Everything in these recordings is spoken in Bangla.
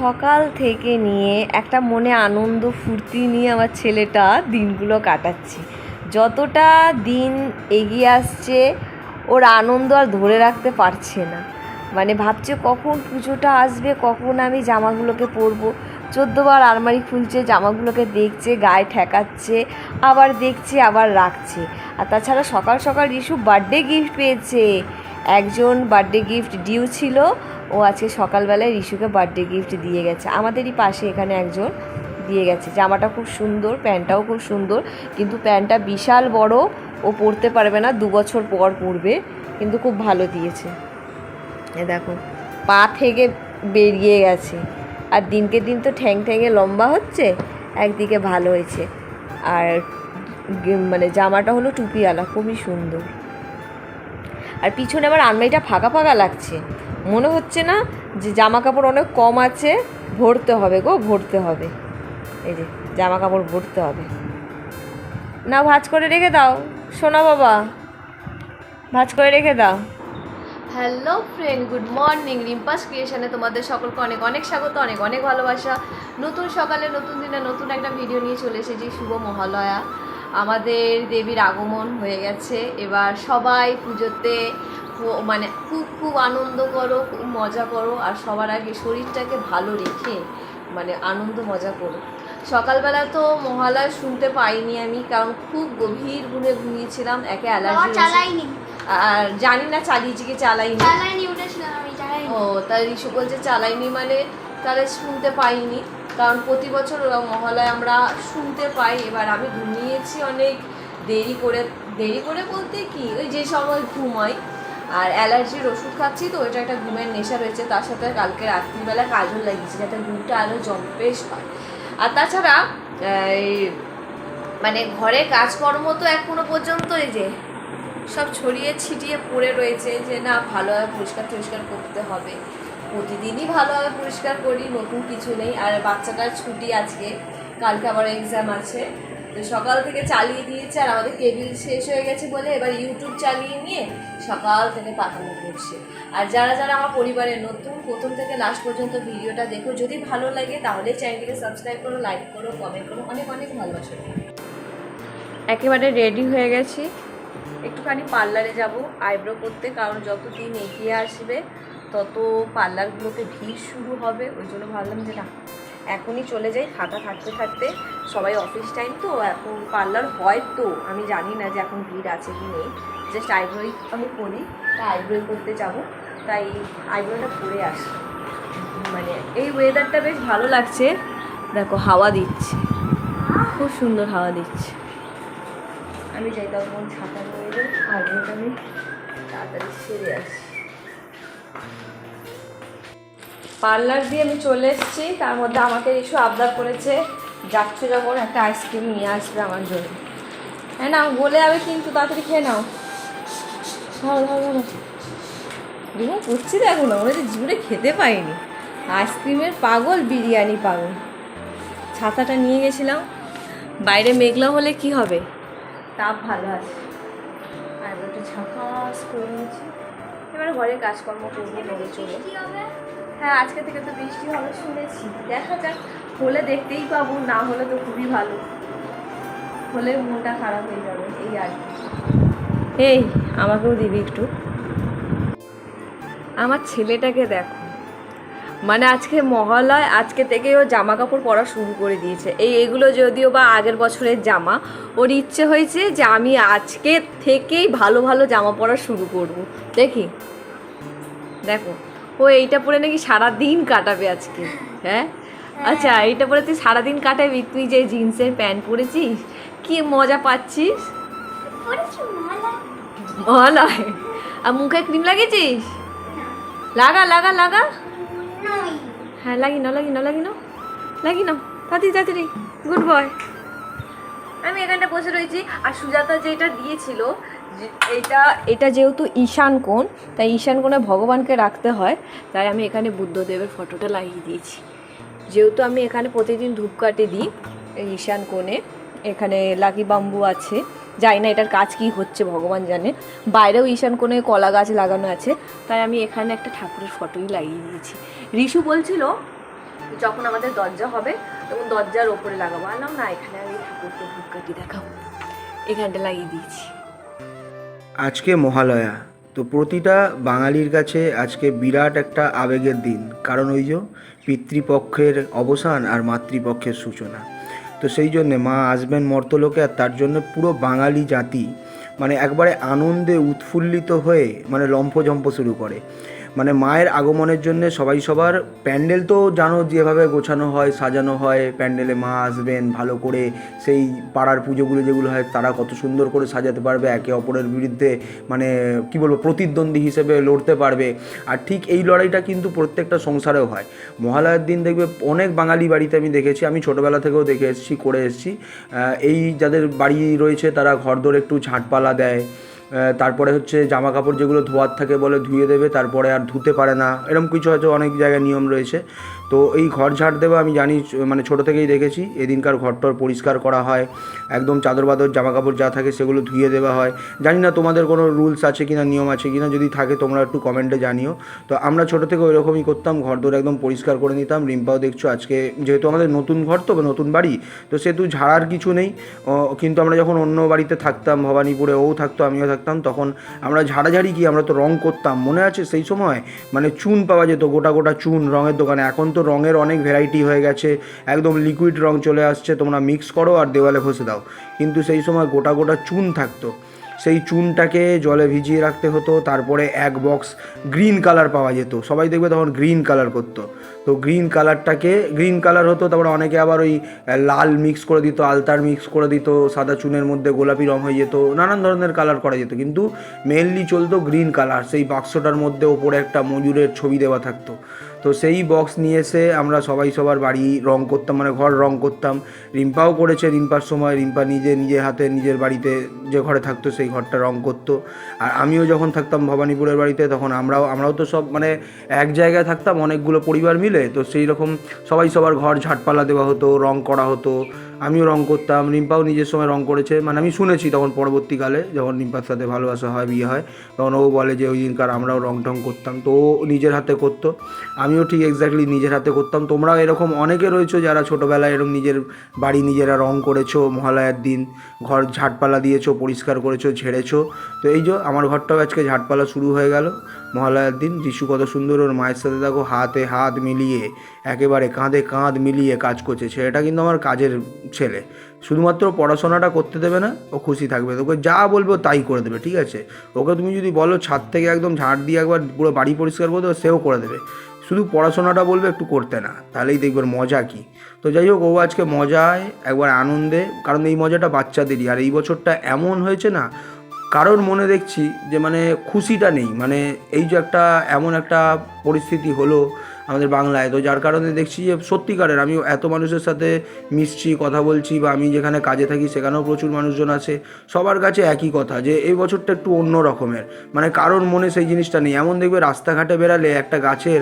সকাল থেকে নিয়ে একটা মনে আনন্দ ফুর্তি নিয়ে আমার ছেলেটা দিনগুলো কাটাচ্ছে। যতটা দিন এগিয়ে আসছে, ওর আনন্দ আর ধরে রাখতে পারছে না। মানে ভাবছে কখন পুজোটা আসবে, কখন আমি জামাগুলোকে পরবো। চোদ্দোবার আলমারি খুলছে, জামাগুলোকে দেখছে, গায়ে ঠেকাচ্ছে, আবার দেখছে, আবার রাখছে। আর তাছাড়া সকাল সকাল রিশু বার্থডে গিফট পেয়েছে। একজন বার্থডে গিফট ডিউ ছিল। ও আজকে সকালবেলায় রিশুকে বার্থডে গিফট দিয়ে গেছে। আমাদেরই পাশে এখানে একজন দিয়ে গেছে। জামাটা খুব সুন্দর, প্যান্টটাও খুব সুন্দর। কিন্তু প্যান্টটা বিশাল বড়, ও পরতে পারবে না, দু বছর পর পরবে। কিন্তু খুব ভালো দিয়েছে। এ দেখো, পা থেকে বেরিয়ে গেছে। আর দিনকে দিন তো ঠ্যাং ঠ্যাঙে লম্বা হচ্ছে, একদিকে ভালো হয়েছে। আর মানে জামাটা হলো টুপিওয়ালা, খুবই সুন্দর। আর পিছনে আবার আলমারিটা ফাঁকা ফাঁকা লাগছে। মনে হচ্ছে না যে জামা কাপড় অনেক কম আছে, ভরতে হবে গো, ভরতে হবে। এই যে জামা কাপড় ভরতে হবে। না ভাজ করে রেখে দাও। সোনা বাবা, ভাজ করে রেখে দাও। Hello friend good morning Rimpa's ক্রিয়েশনে তোমাদের সকলকে অনেক অনেক স্বাগত, অনেক অনেক ভালোবাসা। নতুন সকালে, নতুন দিনে নতুন একটা ভিডিও নিয়ে চলে এসেছি, শুভ মহালয়া। আমাদের দেবীর আগমন হয়ে গেছে। এবার সবাই পুজোতে মানে খুব খুব আনন্দ করো খুব মজা করো আর সবার আগে শরীরটাকে ভালো রেখে মানে আনন্দ মজা করো। সকালবেলা তো মহালয় শুনতে পাইনি আমি কারণ খুব গভীর ঘুমে ঘুমিয়েছিলাম একে অ্যালার্জি আর জানি না চালিয়েছি কি চালাইনি। ও তাই রিশু বলছে চালাইনি মানে তাহলে শুনতে পাইনি। কারণ প্রতি বছর মহালয় আমরা শুনতে পাই। এবার আমি ঘুমিয়েছি অনেক। দেরি করে দেরি করে বলতে কি? ওই যে সময় ঘুমাই আর অ্যালার্জির ওষুধ খাচ্ছি তো, ওইটা একটা ঘুমের নেশা রয়েছে। তার সাথে কালকে রাত্রিবেলা কাজল লাগিয়েছি যাতে ঘুমটা আরও জম্পেশ হয়। আর তাছাড়া মানে ঘরে কাজকর্ম তো এখনও পর্যন্ত এই যে সব ছড়িয়ে ছিটিয়ে পড়ে রয়েছে যে না ভালোভাবে পরিষ্কার টরিষ্কার করতে হবে। প্রতিদিনই ভালোভাবে পরিষ্কার করি, নতুন কিছু নেই। আর বাচ্চাটার ছুটি আজকে, কালকে আবার এক্সাম আছে। তো সকাল থেকে চালিয়ে দিয়েছে আর আমাদের টেবিল শেষ হয়ে গেছে বলে এবার ইউটিউব চালিয়ে নিয়ে সকাল থেকে পাঠানো করছে। আর যারা যারা আমার পরিবারের নতুন, প্রথম থেকে লাস্ট পর্যন্ত ভিডিওটা দেখো, যদি ভালো লাগে তাহলে চ্যানেলটিকে সাবস্ক্রাইব করো লাইক করো কমেন্ট করো, অনেক অনেক ভালোবাসো। একেবারে রেডি হয়ে গেছি। একটুখানি পার্লারে যাব আইব্রো করতে, কারণ যত দিন এগিয়ে আসবে তত পার্লারগুলোতে ভিড় শুরু হবে, ওই জন্য ভাবলাম যে না, এখনই চলে যাই, ফাঁকা থাকতে থাকতে। সবাই অফিস টাইম তো, এখন পার্লার হয় তো, আমি জানি না যে এখন ভিড় আছে কি নেই। জাস্ট আইব্রোই আমি করি তাই আইব্রোই করতে যাব। তাই আইব্রোটা করে আসি। মানে এই ওয়েদারটা বেশ ভালো লাগছে। দেখো, হাওয়া দিচ্ছে। খুব সুন্দর হাওয়া দিচ্ছে। আমি যাই, তখন ছাতা নিয়ে আইব্রোটা আমি তাড়াতাড়ি সেরে আসি। পার্লার দিয়ে আমি চলে এসেছি। তার মধ্যে আমাকে ইস্যু আবদার করেছে, যাচ্ছ যখন একটা আইসক্রিম নিয়ে আসবে আমার জন্য। হ্যাঁ না বলে যাবে কিন্তু, তাড়াতাড়ি খেয়ে নাও। ধরো ধরো ধরো রিমো করছি দেখো না মনে হচ্ছে জুড়ে খেতে পাইনি। আইসক্রিমের পাগল, বিরিয়ানি পাগল। ছাতাটা নিয়ে গেছিলাম। বাইরে মেঘলা হলে কি হবে? তাপ ভালো আছে। আর একটু ঝাঁকাস করে নিয়েছি। এবারে ঘরে কাজকর্ম করব চলে। হ্যাঁ আজকে থেকে তো বৃষ্টি হবে শুনেছি। দেখা যাক, হলে দেখতেই পাবো, না হলে তো খুবই ভালো। হলে মনটা খারাপ হয়ে যাবে, এই আর এই, আমাকেও দিবি একটু। আমার ছেলেটাকে দেখো। মানে আজকে মহালয়, আজকে থেকে ও জামা কাপড় পরা শুরু করে দিয়েছে। এই, এগুলো যদিও বা আগের বছরের জামা, ওর ইচ্ছে হয়েছে যে আমি আজকে থেকেই ভালো ভালো জামা পরা শুরু করব। দেখি। দেখো। ও এইটা পরে নাকি সারা দিন কাটাবে আজকে হ্যাঁ? আচ্ছা এইটা পরে তুই সারাদিন কাটাবি তুই যে জিন্সের প্যান্ট পরেছিস কি মজা পাচ্ছিস? মহালয় আর মুখে ক্রিম লাগিয়েছিস? লাগা লাগা লাগা? হ্যাঁ লাগি না লাগি না লাগি না লাগি নাও তাড়াতাড়ি তাড়াতাড়ি। Good boy. আমি এখানটা বসে রয়েছি আর সুজাতা যেটা দিয়েছিল এটা এটা যেহেতু ঈশান কোণ, তাই ঈশান কোণে ভগবানকে রাখতে হয়, তাই আমি এখানে বুদ্ধদেবের ফটোটা লাগিয়ে দিয়েছি। যেহেতু আমি এখানে প্রতিদিন ধূপকাঠি দিই ঈশান কোণে, এখানে লাকি বাম্বু আছে, জানি না এটার কাজ কি হচ্ছে, ভগবান জানে। বাইরেও ঈশান কোণে কলা গাছ লাগানো আছে, তাই আমি এখানে একটা ঠাকুরের ফটোই লাগিয়ে দিয়েছি। ঋষু বলছিল, যখন আমাদের দরজা হবে, তখন দরজার ওপরে লাগাবো। আনলাম না, এখানে আমি ঠাকুরকে ধূপকাঠি দেখাবো এখানটা লাগিয়ে দিয়েছি। আজকে মহালয়া। তো প্রতিটা বাঙালির কাছে আজকে বিরাট একটা আবেগের দিন। কারণ ওই যে পিতৃপক্ষের অবসান আর মাতৃপক্ষের সূচনা। তো সেই জন্যে মা আসবেন মর্তলোকে আর তার জন্য পুরো বাঙালি জাতি মানে একবারে আনন্দে উৎফুল্লিত হয়ে মানে লম্ফজম্প শুরু করে। মানে মায়ের আগমনের জন্য সবাই সবার প্যান্ডেল তো জানো যেভাবে গোছানো হয়, সাজানো হয়, প্যান্ডেলে মা আসবেন ভালো করে, সেই পাড়ার পুজোগুলো যেগুলো হয় তারা কত সুন্দর করে সাজাতে পারবে, একে অপরের বিরুদ্ধে মানে কি বলব প্রতিদ্বন্দ্বী হিসেবে লড়তে পারবে। আর ঠিক এই লড়াইটা কিন্তু প্রত্যেকটা সংসারেও হয়। মহালয়ার দিন দেখবে অনেক বাঙালি বাড়িতে আমি দেখেছি, আমি ছোটোবেলা থেকেও দেখে এসেছি, করে এসেছি। এই যাদের বাড়ি রয়েছে তারা ঘর ধরে একটু ঝাঁটপালা দেয় তারপরে হচ্ছে জামা কাপড় যেগুলো ধোয়ার থাকে বলে ধুয়ে দেবে, তারপরে আর ধুতে পারে না। এরকম কিছু হয়তো অনেক জায়গায় নিয়ম রয়েছে। তো এই ঘর ঝাড় দেওয়া আমি জানি মানে ছোটো থেকেই দেখেছি। এদিনকার ঘরটর পরিষ্কার করা হয়, একদম চাদর বাদর জামা কাপড় যা থাকে সেগুলো ধুয়ে দেওয়া হয়। জানি না তোমাদের কোনো রুলস আছে কিনা, নিয়ম আছে কিনা, যদি থাকে তোমরা একটু কমেন্টে জানিও। তো আমরা ছোটো থেকে ওই রকমই করতাম ঘর দোর একদম পরিষ্কার করে নিতাম। রিম্পাও দেখছ আজকে, যেহেতু আমাদের নতুন ঘর তো নতুন বাড়ি, তো সেহেতু ঝাড়ার কিছু নেই। কিন্তু আমরা যখন অন্য বাড়িতে থাকতাম, ভবানীপুরে ও থাকতো, আমিও থাকতাম, তখন আমরা ঝাড়াঝাড়ি কি, আমরা তো রং করতাম, মনে আছে সেই সময়? মানে চুন পাওয়া যেত, গোটা গোটা চুন রঙের দোকানে, এখন তো রঙের অনেক ভ্যারাইটি হয়ে গেছে। একদম লিকুইড রং চলে আসছে, তোমরা মিক্স করো আর দেওয়ালে ঘষে দাও। কিন্তু সেই সময় গোটা গোটা চুন থাকতো। সেই চুনটাকে জলে ভিজিয়ে রাখতে হতো, তারপরে এক বক্স গ্রিন কালার পাওয়া যেত। সবাই দেখবে তখন গ্রিন কালার করতো। তো গ্রিন কালারটাকে গ্রিন কালার হতো, তারপরে অনেকে আবার ওই লাল মিক্স করে দিত, আলতার মিক্স করে দিত, সাদা চুনের মধ্যে গোলাপি রং হয়ে যেত, নানান ধরনের কালার করা যেত, কিন্তু মেনলি চলতো গ্রিন কালার সেই বাক্সটার মধ্যে ওপরে একটা ময়ূরের ছবি দেওয়া থাকতো। তো সেই বক্স নিয়ে এসে আমরা সবাই সবার বাড়ি রং করতাম মানে ঘর রং করতাম। রিম্পাও করেছে রিম্পার সময়, রিম্পা নিজে নিজের হাতে নিজের বাড়িতে যে ঘরে থাকতো, সেই ঘরটা রং করতো। আর আমিও যখন থাকতাম ভবানীপুরের বাড়িতে, তখন আমরাও আমরাও তো সব মানে এক জায়গায় থাকতাম, অনেকগুলো পরিবার মিলে। তো সেই রকম সবাই সবার ঘর ঝাটপালা দেওয়া হতো রং করা হতো। আমিও রং করতাম, রিম্পাও নিজের সময় রং করেছে। মানে আমি শুনেছি তখন পরবর্তীকালে, যখন রিম্পার সাথে ভালোবাসা হয়, বিয়ে হয়, তখন ও বলে যে ওই দিনকার আমরাও রং টং করতাম। তো ও নিজের হাতে করতো। আমিও ঠিক এক্স্যাক্টলি নিজের হাতে করতাম। তোমরাও এরকম অনেকে রয়েছো যারা ছোটোবেলায় এরকম নিজের বাড়ি নিজেরা রং করেছ, মহালয়ার দিন ঘর ঝাটপালা দিয়েছ, পরিষ্কার করেছ, ঝেড়েছো। তো এই যে আমার ঘরটাও আজকে ঝাটপালা শুরু হয়ে গেল। মহালয়ার দিন যিশু কত সুন্দর, ওর মায়ের সাথে দেখো হাতে হাত মিলিয়ে, একেবারে কাঁধে কাঁধ মিলিয়ে কাজ করছে। ছেলেটা কিন্তু আমার কাজের ছেলে। শুধুমাত্র পড়াশোনাটা করতে দেবে না, ও খুশি থাকবে। তোকে যা বলব তাই করে দেবে, ঠিক আছে? ওকে তুমি যদি বলো ছাদ থেকে একদম ঝাড় দিয়ে একবার পুরো বাড়ি পরিষ্কার করে দেবে সেও করে দেবে। শুধু পড়াশোনাটা বলবে, একটু করতে না, তাহলেই দেখবে মজা কী। তো যাই হোক, ও আজকে মজায়, একবার আনন্দে, কারণ এই মজাটা বাচ্চাদেরই। আর এই বছরটা এমন হয়েছে না, কারোর মনে দেখছি যে মানে খুশিটা নেই। মানে এই যে একটা, এমন একটা পরিস্থিতি হলো আমাদের বাংলায়। তো যার কারণে দেখছি যে সত্যিকারের আমি এত মানুষের সাথে মিশছি, কথা বলছি বা আমি যেখানে কাজে থাকি সেখানেও প্রচুর মানুষজন আছে। সবার কাছে একই কথা যে এই বছরটা একটু অন্য রকমের। মানে কারোর মনে সেই জিনিসটা নেই। এমন দেখবে রাস্তাঘাটে বেরালে একটা গাছের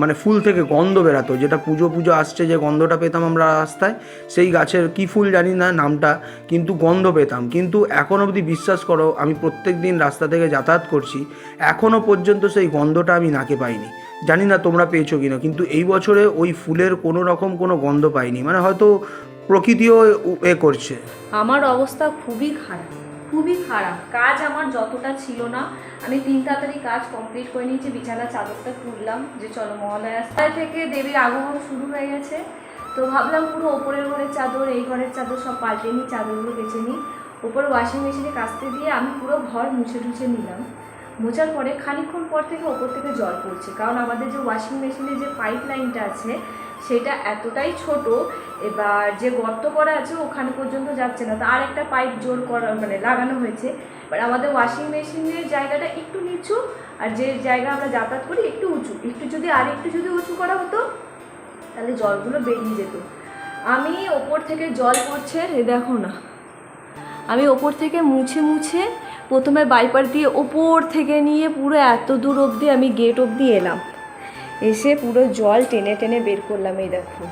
মানে ফুল থেকে গন্ধ বেরাতো, যেটা পুজো পুজো আসছে যে গন্ধটা পেতাম আমরা রাস্তায়, সেই গাছের কি ফুল জানি না নামটা, কিন্তু গন্ধ পেতাম। কিন্তু এখন অবধি বিশ্বাস করো, আমি প্রত্যেক দিন রাস্তা থেকে যাতায়াত করছি এখনও পর্যন্ত সেই গন্ধটা আমি নাকে পাইনি। জানি না তোমরা পেয়েছ কিনা, কিন্তু এই বছরে ওই ফুলের কোনো রকম কোনো গন্ধ পাইনি। মানে হয়তো প্রকৃতিও এ করছে। আমার অবস্থা খুবই খারাপ খুবই খারাপ। কাজ আমার যতটা ছিল না, আমি তিন তাড়াতাড়ি কাজ কমপ্লিট করে নিয়েছি বিছানা চাদরটা তুললাম, যে চলো মহালয়া থেকে দেবীর আগমন শুরু হয়ে গেছে। তো ভাবলাম পুরো ওপরের ঘরের চাদর, এই ঘরের চাদর সব পাল্টে নিই, চাদরগুলো বেছে নিই। ওপরে ওয়াশিং মেশিনে কাচতে দিয়ে আমি পুরো ঘর মুছে টুছে নিলাম। মোছার পরে খানিকক্ষণ পর থেকে ওপর থেকে জল পড়ছে। কারণ আমাদের যে ওয়াশিং মেশিনের যে পাইপ লাইনটা আছে, সেটা এতটাই ছোট, এবার যে গর্ত করা আছে ওখানে পর্যন্ত যাচ্ছে না। তো আর একটা পাইপ জোর করা মানে লাগানো হয়েছে। এবার আমাদের ওয়াশিং মেশিনের জায়গাটা একটু নিচু, আর যে জায়গা আমরা যাতায়াত করি একটু উঁচু। একটু যদি, আর একটু যদি উঁচু করা হতো, তাহলে জলগুলো বেরিয়ে যেত। আমি ওপর থেকে জল পড়ছে দেখো না। আমি ওপর থেকে মুছে মুছে প্রথমে বাইপার দিয়ে ওপর থেকে নিয়ে পুরো এত দূর অবধি আমি গেট অবধি এলাম। এসে পুরো জল টেনে টেনে বের করলাম এই দেখো।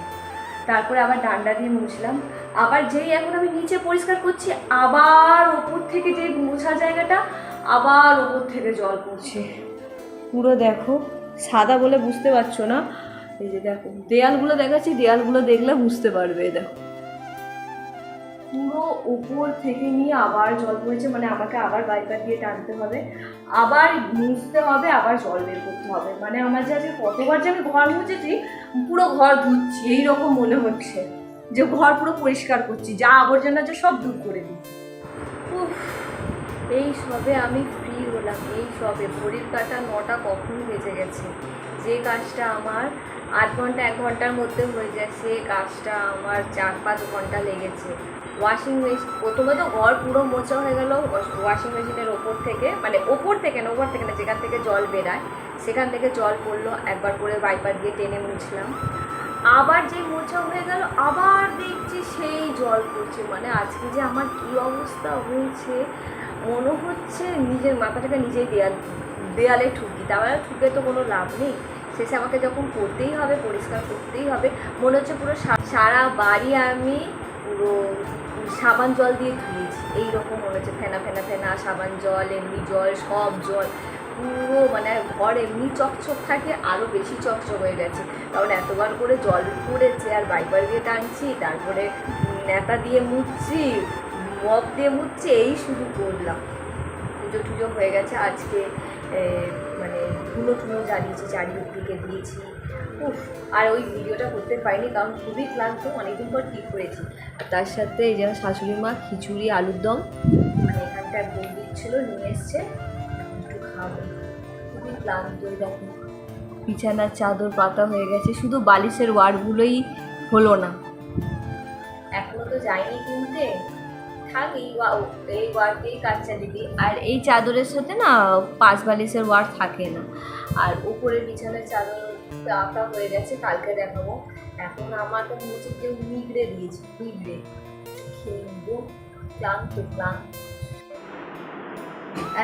তারপরে আবার ডান্ডা দিয়ে মুছলাম। আবার যেই এখন আমি নিচে পরিষ্কার করছি, আবার ওপর থেকে যে মোছা জায়গাটা, আবার ওপর থেকে জল পড়ছে। পুরো দেখো, সাদা বলে বুঝতে পারছ না? এই যে দেখো, দেয়ালগুলো দেখাচ্ছি, দেয়ালগুলো দেখলে বুঝতে পারবে, দেখো। পুরো উপর থেকে নিয়ে আবার জল পড়েছে মানে আমাকে আবার বাইপার দিয়ে টানতে হবে। আবার মুছতে হবে, আবার জল বের করতে হবে। মানে আমার যে আজকে কতবার যে আমি ঘর মুছেছি, পুরো ঘর ধুচ্ছি, এইরকম মনে হচ্ছে। যে ঘর পুরো পরিষ্কার করছি, যা আবর্জনা যে সব দূর করে দিই এই সবে আমি ফ্রি হলাম, এই সবে। ঘড়ির কাটা নটা কখন বেজে গেছে। যে কাজটা আমার আধ ঘণ্টা, এক ঘণ্টার মধ্যে হয়ে যায় সে কাজটা আমার চার পাঁচ ঘণ্টা লেগেছে। ওয়াশিং মেশিন প্রথমে তো ঘর পুরো মোছা হয়ে গেল ওয়াশিং মেশিনের ওপর থেকে মানে ওপর থেকে না, ওপর থেকে না, যেখান থেকে জল বেরায়, সেখান থেকে জল পড়ল, একবার করে বাইপার দিয়ে টেনে মুছলাম। আবার যে মোছা হয়ে গেল, আবার দেখছি সেই জল পড়ছে মানে আজকে যে আমার কি অবস্থা হয়েছে, মনে হচ্ছে নিজের মাথাটাকে নিজেই দেয়াল, দেয়ালে ঠুকি তাহলে ঠুকে তো কোনো লাভ নেই। শেষে আমাকে যখন করতেই হবে, পরিষ্কার করতেই হবে, মনে হচ্ছে পুরো সারা বাড়ি আমি পুরো সাবান জল দিয়ে ধুয়েছি। এইরকম মনে হচ্ছে ফেনা ফেনা ফেনা, সাবান জল, এমনি জল, সব জল। পুরো মানে ঘর এমনি চকচক থাকে আরও বেশি চকচক হয়ে গেছে। কারণ এতবার করে জল পড়েছে, আর বাইপার দিয়ে টানছি, তারপরে নেতা দিয়ে মুছছি, মগ দিয়ে মুছছি, এই শুরু করলাম। পুজো টুজো হয়ে গেছে, আজকে মানে ধুনো টুনো জ্বালিয়েছি, চারিদিকে দিয়েছি। উফ আর ওই ভিডিওটা করতে পারিনি কারণ খুবই ক্লান্ত অনেকদিন পর ঠিক করেছি। আর তার সাথে এই যে শাশুড়ি মা খিচুড়ি আলুর দম। মানে এখানটা বোন দিচ্ছিল নিয়ে এসছে। একটু খাব। খুবই ক্লান্ত দেখো। বিছানার চাদর পাতা হয়ে গেছে শুধু বালিশের ওয়ারগুলোই হলো না। এখনও তো যাইনি কিনতে। থাক এই এই ওয়ার দিয়েই কাজ চালিয়ে আর এই চাদরের সাথে না পাঁচ বালিশের ওয়ার থাকে না। আর উপরের বিছানার চাদর আঁকা হয়ে গেছে, কালকে দেখাবো। এখন আমাকে মনে হচ্ছে কেউ নিগড়ে দিয়েছে, নিগড়ে। খেয়ে নিবো, ক্লান্ত ক্লান্ত।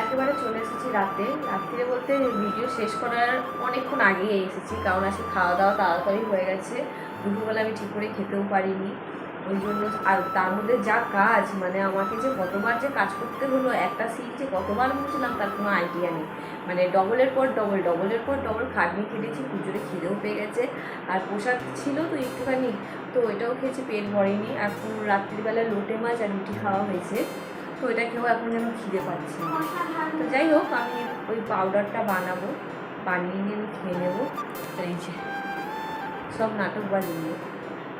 একেবারে চলে এসেছি রাতে। রাত্রে বলতে ভিডিও শেষ করার অনেকক্ষণ আগেই এসেছি, কারণ আজকে খাওয়া দাওয়া তাড়াতাড়ি হয়ে গেছে। দুপুরবেলা আমি ঠিক করে খেতেও পারিনি। ওই জন্য আর তার মধ্যে যা কাজ মানে আমাকে যে কতবার যে কাজ করতে হলো, একটা সিট যে কতবার মুছলাম তার কোনো আইডিয়া নেই। মানে ডবলের পর ডবল ডবলের পর ডবল খাটনি খেটেছি পুজোরে খিদেও পেয়ে গেছে, আর পোশাক ছিল তো একটুখানি, তো ওইটাও খেয়েছি, পেট ভরেনি। এখন রাত্রিবেলা লোটে মাছ আর রুটি খাওয়া হয়েছে, তো এটা খেয়েও এখন যেন খিদে পাচ্ছি তো যাই হোক, আমি ওই পাউডারটা বানাবো, বানিয়ে নিয়ে আমি খেয়ে নেব। এই যে, সব নাটক বানিয়ে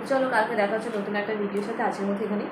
চলো কালকে দেখা হচ্ছে নতুন একটা ভিডিওর সাথে। আজকের মধ্যে এখানে